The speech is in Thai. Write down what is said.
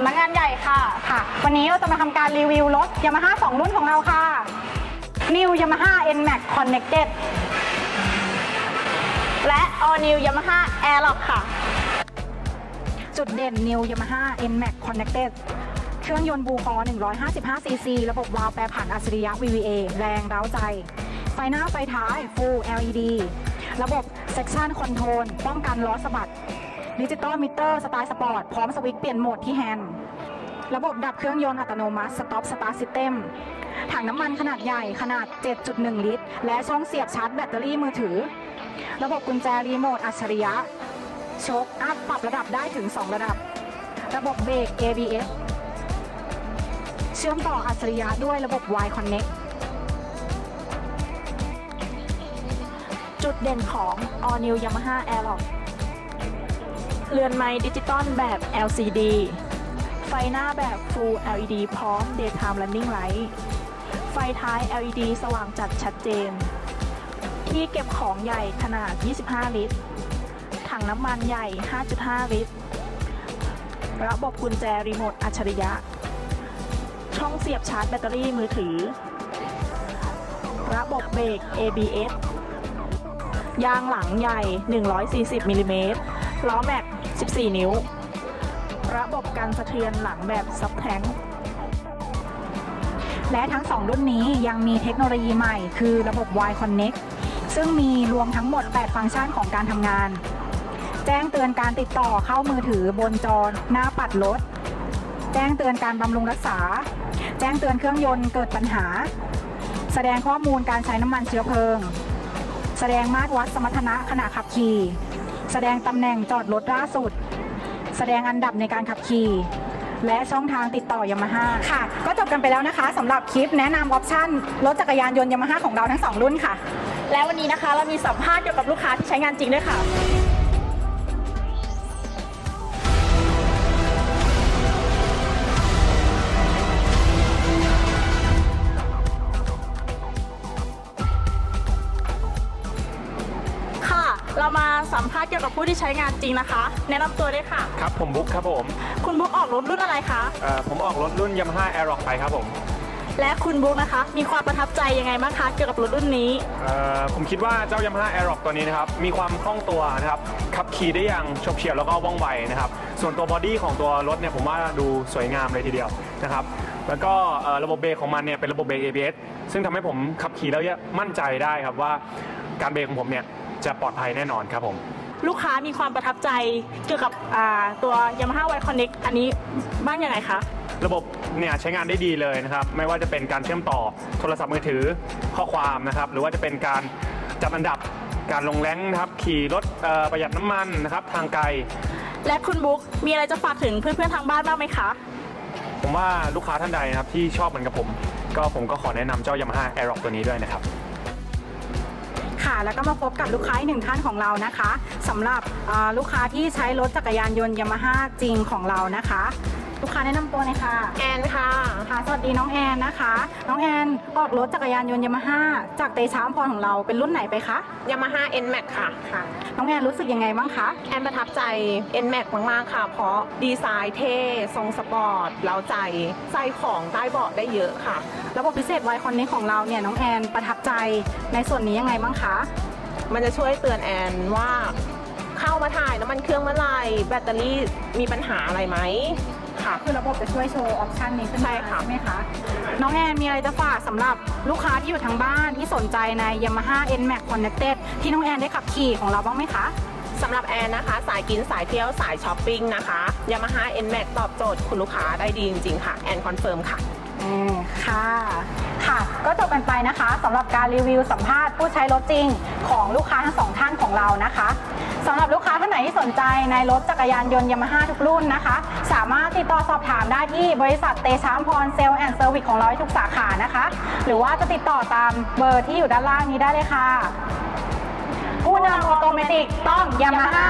ำนักงานใหญ่ค่ะ ค่ะ วันนี้เราจะมาทำการรีวิวรถ Yamaha 2 รุ่นของเราค่ะ New Yamaha NMAX Connected และ All New Yamaha Airlock ค่ะ จุดเด่น New Yamaha NMAX Connected เครื่องยนต์บูฟอ155 cc ระบบวาล์วแปรผันอัจฉริยะ VVA แรงเร้าใจ ไฟหน้าไฟท้าย Full LED ระบบ Section Control ป้องกันล้อสะบัด ดิจิตอลมิเตอร์สไตล์สปอร์ตพร้อมสวิตช์เปลี่ยนโหมดที่แฮนด์ระบบดับเครื่องยนต์อัตโนมัติ Stop Start System ถังน้ำมันขนาดใหญ่ขนาด 7.1 ลิตร และช่องเสียบชาร์จแบตเตอรี่มือถือ ระบบกุญแจรีโมทอัจฉริยะโชคอัพปรับระดับได้ถึง 2 ระดับ ระบบเบรก ABS เชื่อมต่ออัจฉริยะด้วยระบบ Y Connect จุดเด่นของ All New Yamaha Airlock เรือนไม้ดิจิตอลแบบ LCD ไฟหน้าแบบ Full LED พร้อม Daytime Running Light ไฟท้าย LED สว่างจัดชัดเจน ที่เก็บของใหญ่ขนาด 25 ลิตร ถังน้ำมันใหญ่ 5.5 ลิตร ระบบกุญแจรีโมทอัจฉริยะ ช่องเสียบชาร์จแบตเตอรี่มือถือ ระบบเบรก ABS ยางหลังใหญ่ 140มิลลิเมตร ล้อแม็ก 14 นิ้ว ระบบกันสะเทือนหลังแบบซับแทงและทั้ง 2 รุ่นนี้ยังมีเทคโนโลยีใหม่ คือระบบ Y Connect ซึ่งมีรวมทั้งหมด 8 ฟังก์ชันของการทำงาน แจ้งเตือนการติดต่อเข้ามือถือบนจอหน้าปัดรถ แจ้งเตือนการบำรุงรักษา แจ้งเตือนเครื่องยนต์เกิดปัญหา แสดงข้อมูลการใช้น้ำมันเชื้อเพลิง แสดงมาตรวัดสมรรถนะขณะขับขี่ แสดงตำแหน่งจอดรถล่าสุด แสดงอันดับในการขับขี่ และช่องทางติดต่อยามาฮ่า ค่ะ ก็จบกันไปแล้วนะคะสำหรับคลิปแนะนำออปชั่นรถจักรยานยนต์ยามาฮ่าของเราทั้ง 2 รุ่นค่ะ และวันนี้นะคะเรามีสัมภาษณ์เกี่ยวกับลูกค้าที่ใช้งานจริงด้วยค่ะ เรามาสัมภาษณ์เกี่ยวกับผู้ที่ใช้งานจริงนะคะ แนะนำตัวด้วยค่ะ ครับ ผมบุ๊คครับผมคุณบุ๊กออกรถรุ่นอะไรคะ เอ่อผมออกรถรุ่น Yamaha Aerox ไปครับผมและคุณบุ๊กนะคะ มีความประทับใจยังไงบ้างคะเกี่ยวกับรถรุ่นนี้ เอ่อผมคิดว่าเจ้า Yamaha Aerox ตัวนี้นะครับ มีความคล่องตัวนะครับ ขับขี่ได้อย่างฉกเฉี่ยวแล้วก็ว่องไวนะครับ ส่วนตัวบอดี้ของตัวรถเนี่ยผมว่าดูสวยงามเลยทีเดียวนะครับ แล้วก็เอ่อระบบเบรกของมันเนี่ยเป็นระบบเบรก ABS ซึ่งทำให้ผมขับขี่แล้วเนี่ยมั่นใจได้ครับว่าการเบรกของผมเนี่ย จะปลอดภัยแน่นอนครับผม ลูกค้ามีความประทับใจเกี่ยวกับอ่าตัว Yamaha Y Connect อันนี้บ้างยังไงคะ ระบบเนี่ยใช้งานได้ดีเลยนะครับ ไม่ว่าจะเป็นการเชื่อมต่อโทรศัพท์มือถือข้อความนะครับ หรือว่าจะเป็นการจัดอันดับการลงแรงนะครับ ขี่รถเอ่อประหยัดน้ำมันนะครับ ทางไกล และคุณบุ๊กมีอะไรจะฝากถึงเพื่อนๆทางบ้านบ้างไหมคะ ผมว่าลูกค้าท่านใดนะครับที่ชอบเหมือนกับผม ก็ผมก็ขอแนะนำเจ้า Yamaha Aerox ตัวนี้ด้วยนะครับ ค่ะ แล้วก็มาพบกับลูกค้าอีกหนึ่งท่านของเรานะคะสำหรับลูกค้าที่ใช้รถจักรยานยนต์ยามาฮ่าจริงของเรานะคะ ลูกค้าแนะนำตัวหน่อยค่ะ แอนค่ะ ค่ะสวัสดีน้องแอนนะคะ น้องแอนออกรถจักรยานยนต์ยามาฮ่าจากเตชะอมพรของเราเป็นรุ่นไหนไปคะ Yamaha NMAX ค่ะ ค่ะ น้องแอนรู้สึกยังไงบ้างคะ แอนประทับใจ NMAX มากๆค่ะ เพราะดีไซน์เท่ ทรงสปอร์ตเล้าใจ ใส่ของใต้เบาะได้เยอะค่ะ ระบบพิเศษไวคอนเนของเราเนี่ยน้องแอนประทับใจในส่วนนี้ยังไงบ้างคะ มันจะช่วยเตือนแอนว่า เข้ามาถ่ายน้ำมันเครื่องเมื่อไหร่แบตเตอรี่มีปัญหาอะไรไหม ค่ะ คือระบบจะช่วยโชว์ออปชันนี้ขึ้นมาใช่ค่ะใช่ไหมคะ น้องแอนมีอะไรจะฝากสำหรับลูกค้าที่อยู่ทางบ้านที่สนใจใน Yamaha NMAX Connected ที่น้องแอนได้ขับขี่ของเราบ้างไหมคะ สำหรับแอนนะคะ สายกินสายเที่ยวสายช้อปปิ้งนะคะ Yamaha NMAX ตอบโจทย์คุณลูกค้าได้ดีจริงๆค่ะ แอนคอนเฟิร์มค่ะอืมค่ะ ค่ะ ก็จบกันไปนะคะสำหรับการรีวิวสัมภาษณ์ผู้ใช้รถจริงของลูกค้าทั้งสองท่านของเรานะคะสำหรับลูกค้าท่า นที่สนใจในรถจักรยานยนต์ยามาฮ่าทุกรุ่นนะคะ สามารถติดต่อสอบถามได้ที่บริษัทเตชามพรเซลล์แอนด์เซอร์วิสของเราทุกสาขานะคะ หรือว่าจะติดต่อตามเบอร์ที่อยู่ด้านล่างนี้ได้เลยค่ะ ผู้นำออโตเมติกต้องยามาฮ่า